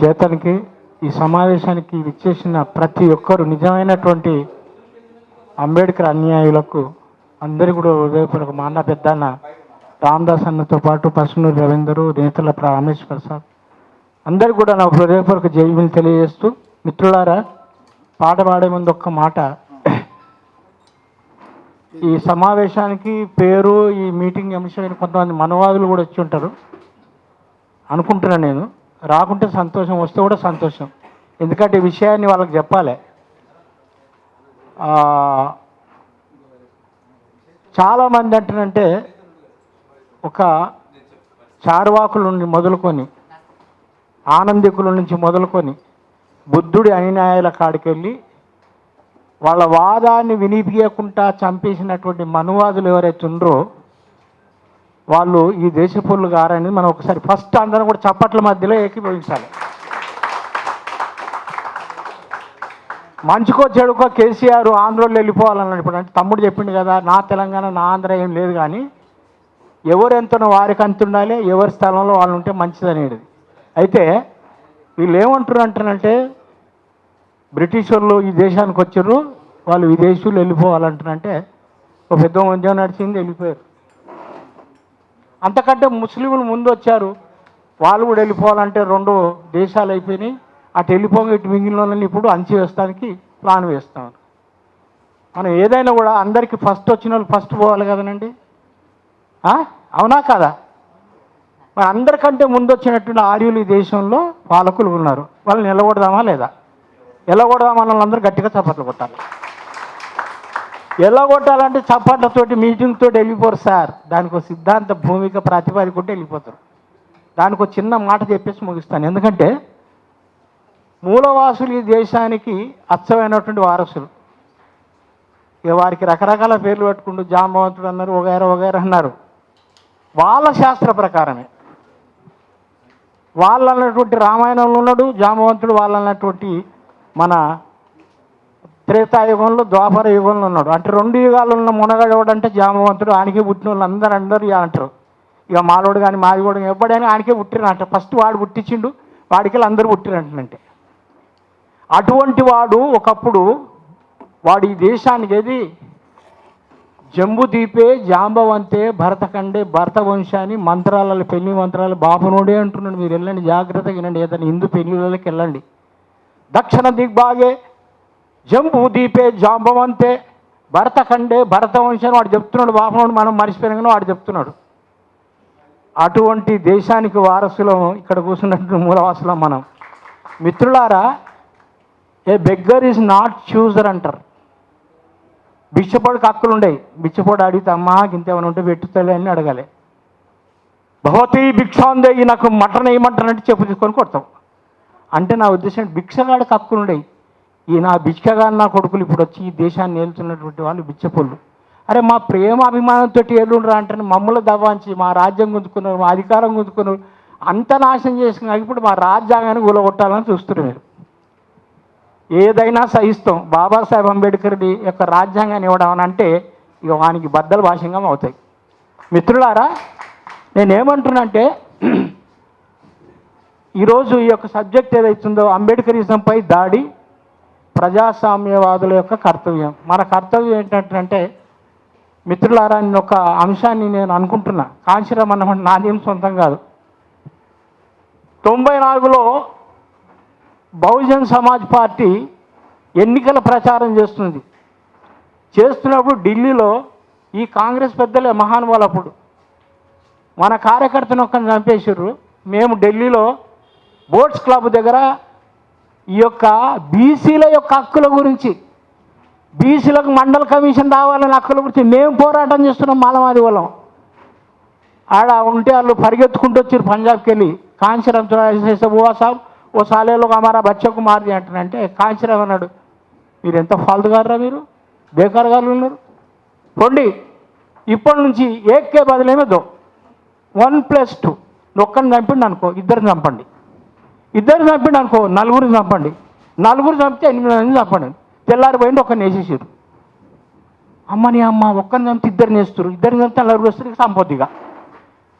చేతనికి ఈ సమావేశానికి విచ్చేసిన ప్రతి ఒక్కరు నిజమైనటువంటి అంబేద్కర్ అన్యాయులకు అందరి కూడా హృదయపూర్వక మా అన్న పెద్దన్న రామదాస్ అన్నతో పాటు పసునూరు రవీందరు నేతల రమేష్ ప్రసాద్. అందరు కూడా నా హృదయపూర్వక జైలు తెలియజేస్తూ మిత్రులారా పాట పాడే ముందు ఒక్క మాట. ఈ సమావేశానికి పేరు ఈ మీటింగ్ అంశమైన కొంతమంది మనవాదులు కూడా వచ్చి ఉంటారు. అనుకుంటున్నాను నేను. రాకుంటే సంతోషం వస్తే కూడా సంతోషం. ఎందుకంటే ఈ విషయాన్ని వాళ్ళకి చెప్పాలి. చాలామంది అంటారంటే ఒక చార్వాకుల నుండి మొదలుకొని ఆనందికుల నుంచి మొదలుకొని బుద్ధుడి అనినాయాల కాడికి వెళ్ళి వాళ్ళ వాదాన్ని వినిపించకుండా చంపేసినటువంటి మనువాదులు ఎవరైతే ఉండ్రో వాళ్ళు ఈ దేశ పౌరులు మనం ఒకసారి ఫస్ట్ అందరం కూడా చప్పట్ల మధ్యలో ఏకీభవించాలి. మంచుకో చెడుకో కేసీఆర్ ఆంధ్రలో వెళ్ళిపోవాలని ఇప్పుడు అంటే తమ్ముడు చెప్పిండు కదా నా తెలంగాణ నా ఆంధ్ర ఏం లేదు కానీ ఎవరు ఎంతనో వారికి అంత ఉండాలి ఎవరి స్థలంలో వాళ్ళు ఉంటే మంచిదనేది. అయితే వీళ్ళు ఏమంటారు అంటారంటే బ్రిటిష్ వాళ్ళు ఈ దేశానికి వచ్చారు వాళ్ళు విదేశీయులు వెళ్ళిపోవాలంటారంటే ఒక పెద్ద ఉద్యోగం నడిచింది వెళ్ళిపోయారు. అంతకంటే ముస్లింలు ముందు వచ్చారు వాళ్ళు కూడా వెళ్ళిపోవాలంటే రెండు దేశాలు అయిపోయినాయి. అటు వెళ్ళిపోగా ఇటు మిగిలిన ఇప్పుడు అంచి వేస్తానికి ప్లాన్ వేస్తాం మనం ఏదైనా కూడా అందరికీ ఫస్ట్ వచ్చిన వాళ్ళు ఫస్ట్ పోవాలి కదనండి? అవునా కదా? మరి అందరికంటే ముందు వచ్చినటువంటి ఆర్యులు ఈ దేశంలో పాలకులు ఉన్నారు. వాళ్ళు నిలబడదామా లేదా? నిలబడదామా వాళ్ళందరూ గట్టిగా చప్పట్లు కొట్టాలి. ఎలా కొట్టాలంటే చప్పట్లతోటి మీటింగ్తో వెళ్ళిపోరు సార్. దానికి ఒక సిద్ధాంత భూమిక ప్రాతిపదిక ఉంటే వెళ్ళిపోతారు. దానికి ఒక చిన్న మాట చెప్పేసి ముగిస్తాను. ఎందుకంటే మూలవాసులు ఈ దేశానికి అచ్చమైనటువంటి వారసులు. ఇక వారికి రకరకాల పేర్లు పెట్టుకుంటూ జాంబవంతుడు అన్నారు వగైరా వగైరా అన్నారు. వాళ్ళ శాస్త్ర ప్రకారమే. వాళ్ళు అన్నటువంటి రామాయణంలో ఉన్నాడు జాంబవంతుడు వాళ్ళు అన్నటువంటి మన త్రేతాయుగంలో ద్వాపర యుగంలో ఉన్నాడు. అంటే రెండు యుగాలు ఉన్న మునగాడు ఎవడంటే జామవంతుడు. ఆయనకే పుట్టిన వాళ్ళు అందరూ అందరూ ఇక అంటారు. ఇక మాలోడు కానీ మాది కూడా ఎవడైనా ఆయనకే పుట్టిరంట ఫస్ట్ వాడు పుట్టించిండు వాడికి అందరూ పుట్టిరంటే అటువంటి వాడు ఒకప్పుడు వాడు ఈ దేశానికి ఏది? జంబు దీపే జాంబవంతే భరతకండే భరత వంశాన్ని మంత్రాలలో పెళ్ళి మంత్రాలు బాపునోడే అంటున్నాడు. మీరు వెళ్ళండి జాగ్రత్తగా వినండి. ఏదైనా హిందూ పెళ్ళిళ్ళకి వెళ్ళండి. దక్షిణ దిగ్భాగే జంబు దీపే జాంబవంతే. భరత కండే భరత వంశం వాడు చెప్తున్నాడు బాపనోడు మనం మర్చిపోయినా వాడు చెప్తున్నాడు. అటువంటి దేశానికి వారసులం ఇక్కడ కూర్చున్నట్టు మూలవాసులం మనం. మిత్రులారా a beggar is not chooser అంటారు. బిచ్చపోడికి హక్కులు ఉండేవి బిచ్చపోడు అడిగితే అమ్మా ఇంతేమైనా ఉంటే పెట్టుతలే అని అడగాలి. భగవతి భిక్షాందే నాకు మటన్ వేయమంటానంటే చెప్పు తీసుకొని కొడతాం. అంటే నా ఉద్దేశం భిక్షగాడికి హక్కులు ఉండేవి ఈ నా నా కొడుకులు ఇప్పుడు వచ్చి ఈ దేశాన్ని ఏలుతున్నటువంటి వాళ్ళు బిచ్చపొళ్ళు అరే మా ప్రేమ అభిమానంతో ఏలుండ్రా అంటే మమ్మల్ని దవాంచి మా రాజ్యం గుంజుకున్నారు మా అధికారం గుంజుకున్నారు అంత నాశనం చేసుకున్నారు ఇప్పుడు మా రాజ్యాంగాన్ని కూలగొట్టాలని చూస్తున్నారు. ఏదైనా సహిస్తాం. బాబాసాహెబ్ అంబేద్కర్ది యొక్క రాజ్యాంగాన్ని ఇవ్వడం అని అంటే ఇక వానికి బద్దలు భాషంగా అవుతాయి. మిత్రులారా నేనేమంటున్నానంటే ఈరోజు ఈ యొక్క సబ్జెక్ట్ ఏదైతుందో అంబేద్కరిజంపై దాడి ప్రజాస్వామ్యవాదుల యొక్క కర్తవ్యం. మన కర్తవ్యం ఏంటంటే మిత్రులారా ఒక అంశాన్ని నేను అనుకుంటున్నా. కాంశీరామ్ అన్నమాట నాణ్యం సొంతం కాదు. తొంభై నాలుగులో బహుజన్ సమాజ్ పార్టీ ఎన్నికల ప్రచారం చేస్తుంది. చేస్తున్నప్పుడు ఢిల్లీలో ఈ కాంగ్రెస్ పెద్దలే మహానుభావులు అప్పుడు మన కార్యకర్తను ఒక్కరిని చంపేసారు మేము ఢిల్లీలో బోట్స్ క్లబ్ దగ్గర ఈ యొక్క బీసీల యొక్క హక్కుల గురించి బీసీలకు మండల కమిషన్ రావాలని హక్కుల గురించి మేము పోరాటం చేస్తున్నాం మాలమాది వాళ్ళం. ఆడ ఉంటే వాళ్ళు పరిగెత్తుకుంటూ వచ్చారు పంజాబ్కి వెళ్ళి కాంచీరామ్ ఓ సాబ్ ఓ సాలేలో అమారా బచ్చ కుమార్ది అంటానంటే కాంచీరామ్ అన్నాడు మీరు ఎంత ఫాల్తుగారా మీరు? బేకార్ గారు ఉన్నారు. రండి ఇప్పటి నుంచి ఏకే బదులేమిదో వన్ ప్లస్ టూ. ఒక్కరిని చంపండి అనుకో ఇద్దరిని చంపండి. ఇద్దరిని చంపండి అనుకో నలుగురిని చంపండి. నలుగురు చంపితే ఎనిమిది మంది చంపండి. తెల్లారిపోయింది ఒక్కరిని వేసేసారు అమ్మని అమ్మ ఒక్కరిని చంపితే ఇద్దరిని వేస్తారు ఇద్దరిని చంపితే నలుగురు వేస్తారు ఇక.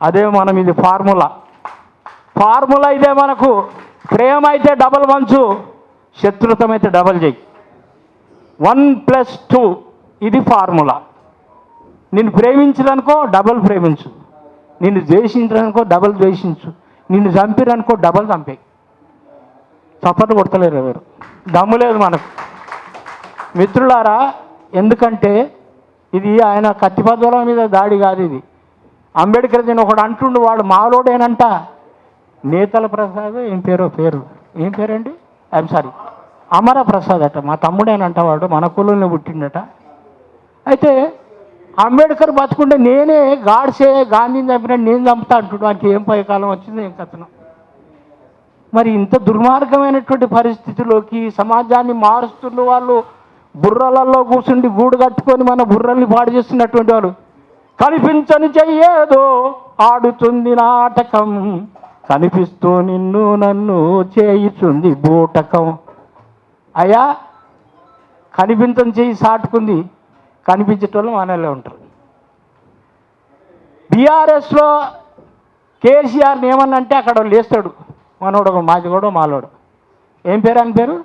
అదే మనం ఇది ఫార్ములా. ఫార్ములా ఇదే మనకు. ప్రేమ అయితే డబల్ వంచు శత్రుతం అయితే డబల్ చెయ్యి వన్ ప్లస్ టూ ఇది ఫార్ములా. నిన్ను ప్రేమించదనుకో డబల్ ప్రేమించు. నిన్ను ద్వేషించడానికో డబల్ ద్వేషించు. నిన్ను చంపిరనుకో డబల్ చంపే చప్పట్లు కొడతలేరు ఎవరు. దమ్ము లేదు మనకు. మిత్రులారా ఎందుకంటే ఇది ఆయన కత్తిపద్దుల మీద దాడి కాదు ఇది. అంబేద్కర్ దీని ఒకడు అంటుండు వాడు మాలోడేనంట. నేతల ప్రసాద్ ఏం పేరో పేరు. ఏం పేరండి? ఐఎమ్ సారీ అమర ప్రసాద్ అట మా తమ్ముడేనంట వాడు మన కులంలో పుట్టిండట. అయితే అంబేద్కర్ బతుకుంటే నేనే గాడ్సే గాంధీని చంపిన నేను చంపుతా అంటుడు. అంటే ఏం పైకాలం వచ్చింది ఏం కథనం. మరి ఇంత దుర్మార్గమైనటువంటి పరిస్థితిలోకి సమాజాన్ని మారుస్తున్న వాళ్ళు బుర్రలలో కూర్చుండి గూడు కట్టుకొని మన బుర్రల్ని పాడు చేస్తున్నటువంటి వాళ్ళు కనిపించని చెయ్యేదో ఆడుతుంది నాటకం కనిపిస్తూ నిన్ను నన్ను చేయిస్తుంది బూటకం. అయ్యా కనిపించని చెయ్యి సాటుకుంది కనిపించేటోళ్ళు మనలో ఉంటారు. బీఆర్ఎస్లో కేసీఆర్ని ఏమన్నంటే అక్కడ లేస్తాడు. మనోడు ఒక మాజిగోడు మాలోడు. ఏం పేరు అని పేరు?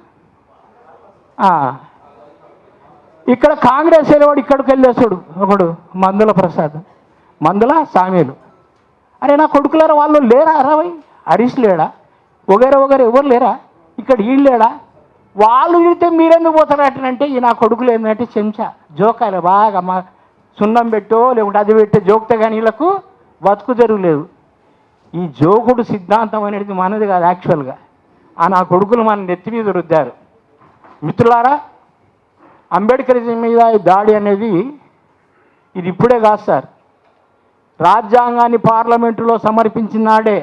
ఇక్కడ కాంగ్రెస్ వెళ్ళేవాడు ఇక్కడికి వెళ్ళేస్తాడు ఒకడు మందుల ప్రసాద్. మందుల సామీలు. అరే నా కొడుకులారా వాళ్ళు లేరా? అరవై హరీష్ లేడా? ఒకరు ఒకరు ఎవరు లేరా? ఇక్కడ వీళ్ళు లేడా? వాళ్ళు తిడితే మీరెందుకు పోతారు అంటే ఈ నా కొడుకులు ఏంటంటే చెంచా. జోకాలి బాగా మా సున్నం పెట్టో లేకుంటే అది పెట్టే జోక్తే కానీ వీళ్ళకు బతుకు జరుగులేదు ఈ జోకుడు సిద్ధాంతం అనేది మనది కాదు యాక్చువల్గా ఆ నా కొడుకులు మన నెత్తి మీద రుద్దారు. మిత్రులారా అంబేద్కరిజం మీద ఈ దాడి అనేది ఇది ఇప్పుడే కాదు సార్. రాజ్యాంగాన్ని పార్లమెంటులో సమర్పించిన నాడే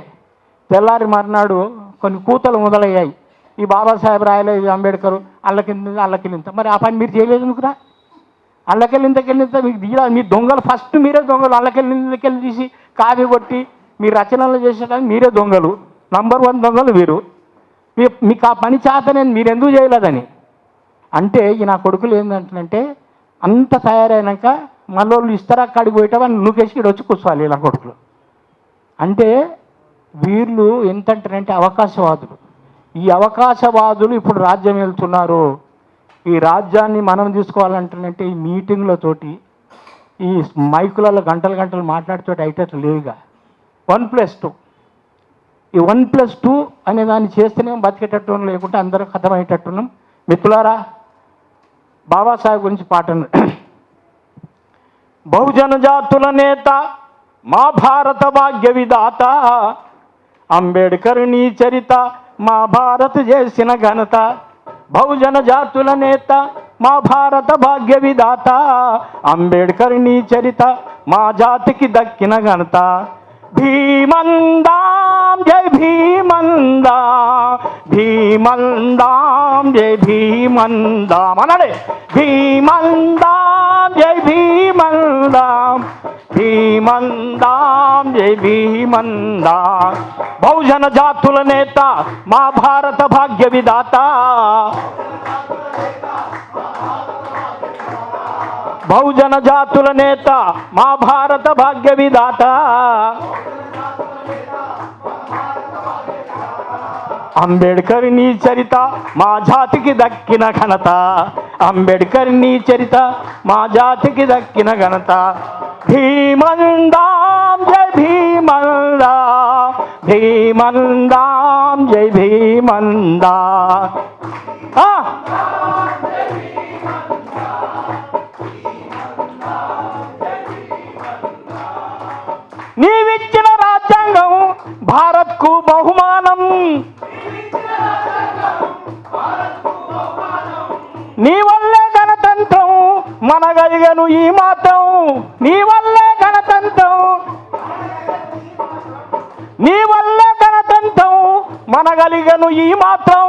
తెల్లారి మర్నాడు కొన్ని కూతలు మొదలయ్యాయి. ఈ బాబాసాహెబ్ రాయలేదు అంబేద్కర్ అల్లకింద అల్లకిలింత. మరి ఆ పని మీరు చేయలేదు ఎందుకురా? అల్లకెళ్ళింతకెళ్ళింత మీకు తీరా మీ దొంగలు ఫస్ట్ మీరే దొంగలు అల్లకెళ్ళింతకెళ్ళి తీసి కావి కొట్టి మీ రచనలు చేసేటానికి మీరే దొంగలు. నంబర్ వన్ దొంగలు మీరు మీకు ఆ పని చేతనే మీరు ఎందుకు చేయలేదని. అంటే ఈ నా కొడుకులు ఏంటంటే అంత తయారైనాక మళ్ళీ ఇస్తారా కాడికి పోయేటవని నువ్వేసి ఇక్కడ వచ్చి కూర్చోవాలి ఇలా కొడుకులు. అంటే వీళ్ళు ఎంతంటారంటే అవకాశవాదులు. ఈ అవకాశవాదులు ఇప్పుడు రాజ్యం వెళ్తున్నారు. ఈ రాజ్యాన్ని మనం తీసుకోవాలంటే ఈ మీటింగ్లతోటి ఈ మైకులలో గంటలు గంటలు మాట్లాడుతోటి అయితే లేవుగా. One plus two. ఈ వన్ ప్లస్ టూ అనే దాన్ని చేస్తేనే బతికేటట్టు లేకుంటే అందరూ కథమయ్యేటట్టున్నాం. మిత్రులారా బాబాసాహెబ్ గురించి పాట బహుజన జాతుల నేత మా భారత భాగ్య విధాత అంబేడ్కర్ నీ చరిత మా భారత్ చేసిన ఘనత. బహుజన జాతుల నేత మా భారత భాగ్య విధాత అంబేడ్కర్ నీ చరిత మా జాతికి దక్కిన ఘనత. భీమందాం జై భీమందా భీమందాం జై భీమందాం అన్నాడే భీమందాం జై భీమందాం భీమందాం జై భీమందా బహుజన జాతుల నేత మా భారత భాగ్య విధాత బహుజన జాతుల నేత మా భారత భాగ్య విధాత. అంబేడ్కర్ నీ చరిత మా జాతికి దక్కిన ఘనత. అంబేడ్కర్ నీ చరిత మా జాతికి దక్కిన ఘనత. భీమందాం జై భీమందా భీమందాం జై భీమందా భారత్కు బహుమానం. నీ వల్లే గణతంత్రం మనగలిగను ఈ మాత్రం. నీ వల్లే గణతంత్రం నీ వల్లే గణతంత్రం మనగలిగను ఈ మాత్రం.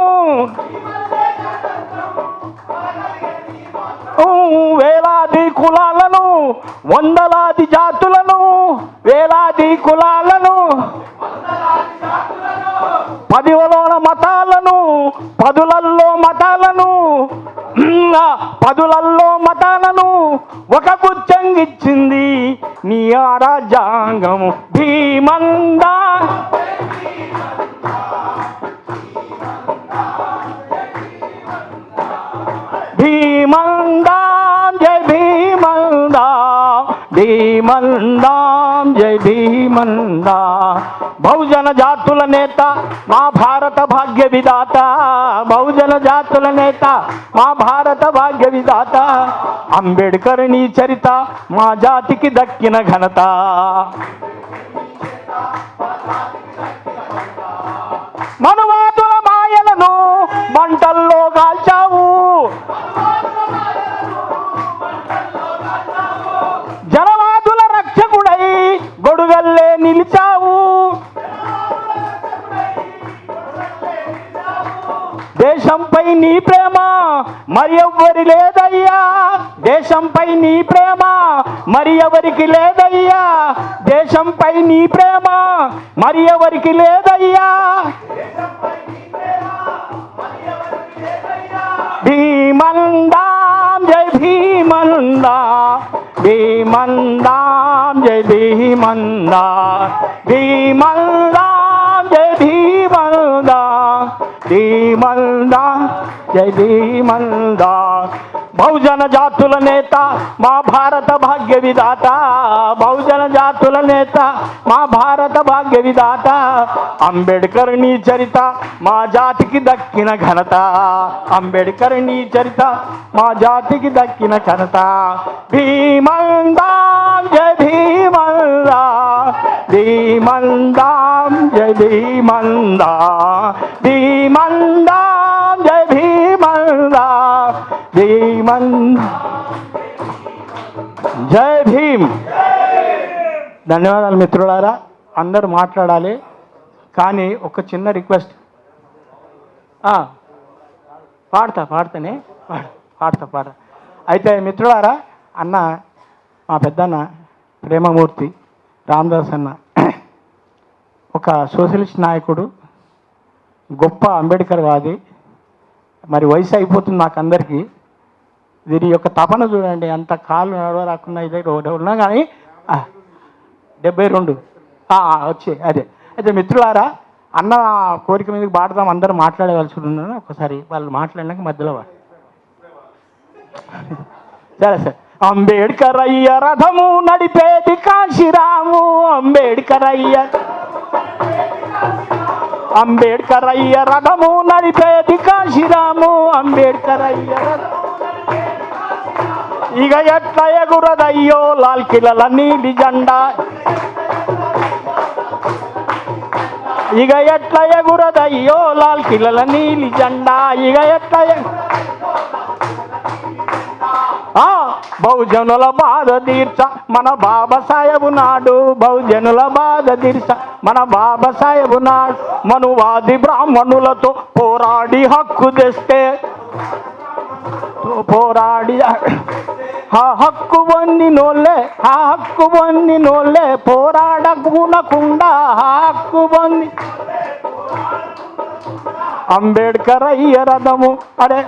వేలాది కులాలను వందలాది జాతులను వేలాది కులాల రాజ్యాంగము భీమందా భీమందా జయ భీమందా భీమందా జయ భీమందా బహుజన జాతుల నేత మా భారత భాగ్య విధాత. బహుజన జాతుల నేత మా భారత భాగ్య విధాత. అంబేడ్కర్ నీ చరిత మా జాతికి దక్కిన ఘనత. మనువాదుల మాయలను మంటల్లో ఎవరికి లేదయ్యా? దేశంపై నీ ప్రేమ మరి ఎవరికి లేదయ్యా? దేశంపై నీ ప్రేమ మరి ఎవరికి లేదయ్యా? భీమందాం జై భీమందా భీమందాం జై భీమందా భీమందాం జై భీమందా భీమందా జై భీమందా బహుజన జాతుల నేత మా భారత భాగ్య విధాత బహుజన జాతుల నేత మా భారత భాగ్య విధాత అంబేడ్కర్ నీ చరిత మా జాతికి దక్కిన ఘనత అంబేడ్కర్ నీ చరిత మా జాతికి దక్కిన ఘనత భీమందాం జయ భీమందా భీమందాం జయ భీమందా భీమందాం జయ భీమందా భీమన్ జై భీమ్ ధన్యవాదాలు మిత్రులారా అందరూ మాట్లాడాలి. కానీ ఒక చిన్న రిక్వెస్ట్. పాడతా పాడతానే. పాడ పాడతా పాడ. అయితే మిత్రులారా అన్న మా పెద్దన్న ప్రేమమూర్తి రామదాస్ అన్న ఒక సోషలిస్ట్ నాయకుడు గొప్ప అంబేద్కర్ వాది మరి వయసు అయిపోతుంది నాకు అందరికీ దీని యొక్క తపన చూడండి అంత కాళ్ళు నడవరాకుండా ఇదే ఉన్నా కానీ డెబ్బై రెండు. వచ్చే అదే. అయితే మిత్రులారా అన్న కోరిక మీదకి పాడదాం అందరూ మాట్లాడవలసి ఉన్నాను ఒకసారి వాళ్ళు మాట్లాడినాక మధ్యలో సరే సార్. అంబేడ్కర్ అయ్య రథము నడిపేది కాశీరాము అంబేడ్కర్ అయ్య అంబేడ్కర్ అయ్య రథము నడిపేది కాశీరాము అంబేడ్కర్ అయ్య ఇక ఎట్ల ఎగురదయ్యో లాల్ కిలల నీలి జెండా ఇక ఎట్ల ఎగురదయ్యో లాల్ కిలల నీలి జెండా ఇక ఎట్ల బహుజనుల బాధ తీర్చ. మన బాబా సాహెబు నాడు బహుజనుల బాధ తీర్చ. మన బాబా సాహెబు నాడు మనువాది బ్రాహ్మణులతో పోరాడి హక్కు తెస్తే. పోరాడి ఆ హక్కు పొందినోళ్ళే ఆ హక్కు పొందినోళ్ళే పోరాడకునకుండా ఆ హక్కు పొంది అంబేడ్కర్ అయ్య రథము అరే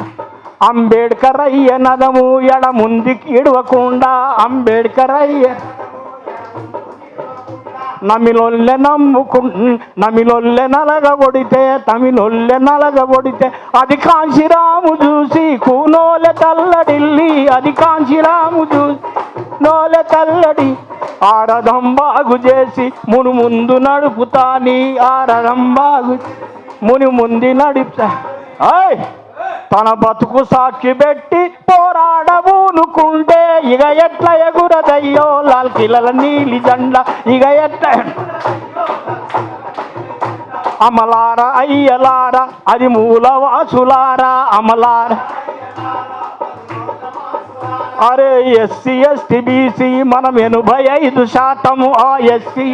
అంబేడ్కర్ అయ్య నదము ఎడ ముందుకి ఇడవకుండా అంబేడ్కర్ అయ్య నమిలొల్లె నమ్ముకు నమిలొల్లె నలగబొడితే తమిలొల్లె నలగబొడితే అది కాంశీరాము చూసి కూనోలె తల్లడిల్లి అది కాంశీరాము చూసి నోలె తల్లడి. ఆరథం బాగు చేసి మును ముందు నడుపుతాని ఆరథం బాగు ముని ముందు నడుపుతా ఆయ్ తన బతుకు సాక్షి పెట్టి పోరాడబూనుకుంటే ఇక ఎట్ల ఎగురదయ్యో? లాల్ కిలల నీలి జండ ఇక ఎట్ల అమలార అయ్యలార అది మూలవాసులారా అమలార. అరే ఎస్సీ ఎస్టీ బీసీ మనం ఎనభై ఐదు శాతము ఆ ఎస్సీ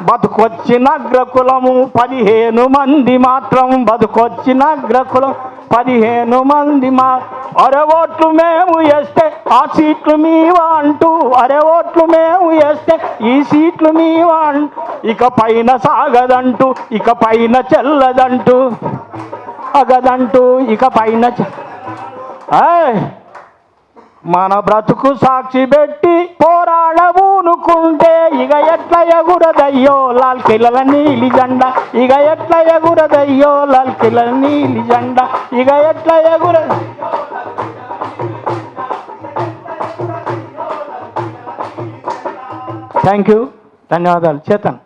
బతుకొచ్చిన అగ్రకులము పదిహేను మంది మాత్రం బతుకొచ్చిన అగ్రకులం పదిహేను మంది మా అరే ఓట్లు మేము వేస్తే ఆ సీట్లు మీవా అంటూ అరే ఓట్లు మేము వేస్తే ఈ సీట్లు మీవా ఇక పైన సాగదంటూ ఇక పైన చెల్లదంటూ అగదంటూ ఇక పైన చె- మన బ్రతుకు సాక్షి పెట్టి పోరాడవునుకుంటే ఇక ఎట్ల ఎగురదయ్యో లాల్ కిల్లల నీలి జండ. ఇక ఎట్ల ఎగురదయ్యో లాల్ కిల్లల నీలి జండ. ఇక ఎట్ల ఎగుర థ్యాంక్ యూ ధన్యవాదాలు. చేతన్.